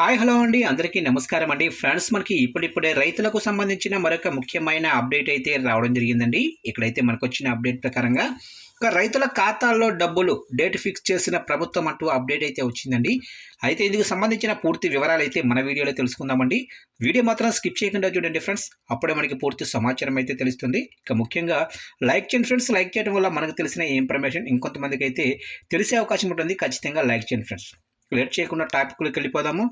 Hi hello అండి. అందరికీ నమస్కారం అండి. ఫ్రెండ్స్ మనకి ఇప్పుడిప్పుడే రైతులకు సంబంధించిన మరొక ముఖ్యమైన అప్డేట్ అయితే రావడం జరిగిందండి. ఇక్కడైతే మనకు వచ్చిన అప్డేట్ ప్రకారంగా ఒక రైతుల ఖాతాల్లో డబ్బులు డేట్ ఫిక్స్ చేసిన ప్రభుత్వం అంటూ అప్డేట్ అయితే వచ్చిందండి. అయితే ఇందుకు సంబంధించిన పూర్తి వివరాలు అయితే మన వీడియోలో తెలుసుకుందామండి. వీడియో మాత్రం స్కిప్ చేయకుండా చూడండి ఫ్రెండ్స్. అప్పుడే మనకి పూర్తి సమాచారం అయితే తెలుస్తుంది. ఇక ముఖ్యంగా లైక్ చేయండి ఫ్రెండ్స్. లైక్ చేయడం వల్ల మనకు తెలిసిన ఇన్ఫర్మేషన్ ఇంకొంతమందికి అయితే తెలిసే అవకాశం ఉంటుంది. ఖచ్చితంగా లైక్ చేయండి ఫ్రెండ్స్. లేట్ చేయకుండా టాపిక్లోకి వెళ్ళిపోదాము.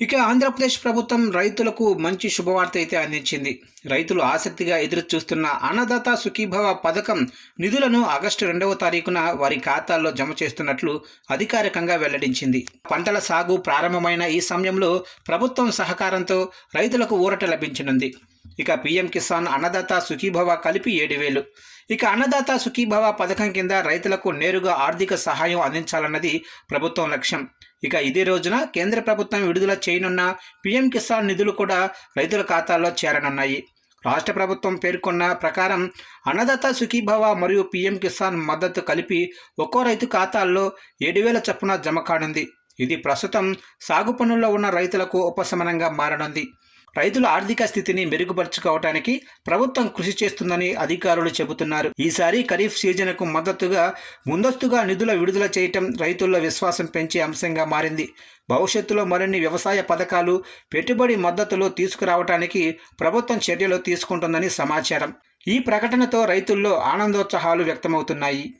ఇక ఆంధ్రప్రదేశ్ ప్రభుత్వం రైతులకు మంచి శుభవార్త అయితే అందించింది. రైతులు ఆసక్తిగా ఎదురు చూస్తున్న అన్నదాత సుఖీభవ పథకం నిధులను ఆగస్టు రెండవ తారీఖున వారి ఖాతాల్లో జమ చేస్తున్నట్లు అధికారికంగా వెల్లడించింది. పంటల సాగు ప్రారంభమైన ఈ సమయంలో ప్రభుత్వం సహకారంతో రైతులకు ఊరట లభించనుంది. ఇక పీఎం కిసాన్ అన్నదాత సుఖీభవ కలిపి ఏడు వేలు. ఇక అన్నదాత సుఖీభవ పథకం కింద రైతులకు నేరుగా ఆర్థిక సహాయం అందించాలన్నది ప్రభుత్వం లక్ష్యం. ఇక ఇదే రోజున కేంద్ర ప్రభుత్వం విడుదల చేయనున్న పీఎం కిసాన్ నిధులు కూడా రైతుల ఖాతాల్లో చేరనున్నాయి. రాష్ట్ర ప్రభుత్వం పేర్కొన్న ప్రకారం అన్నదాత సుఖీభవ మరియు పీఎం కిసాన్ మద్దతు కలిపి ఒక్కో రైతు ఖాతాల్లో ఏడు వేల చొప్పున జమ కానుంది. ఇది ప్రస్తుతం సాగు పనుల్లో ఉన్న రైతులకు ఉపశమనంగా మారనుంది. రైతుల ఆర్థిక స్థితిని మెరుగుపరుచుకోవటానికి ప్రభుత్వం కృషి చేస్తుందని అధికారులు చెబుతున్నారు. ఈసారి ఖరీఫ్ సీజన్కు మద్దతుగా ముందస్తుగా నిధుల విడుదల చేయటం రైతుల్లో విశ్వాసం పెంచే అంశంగా మారింది. భవిష్యత్తులో మరిన్ని వ్యవసాయ పథకాలు పెట్టుబడి మద్దతులు తీసుకురావటానికి ప్రభుత్వం చర్యలు తీసుకుంటుందని సమాచారం. ఈ ప్రకటనతో రైతుల్లో ఆనందోత్సాహాలు వ్యక్తమవుతున్నాయి.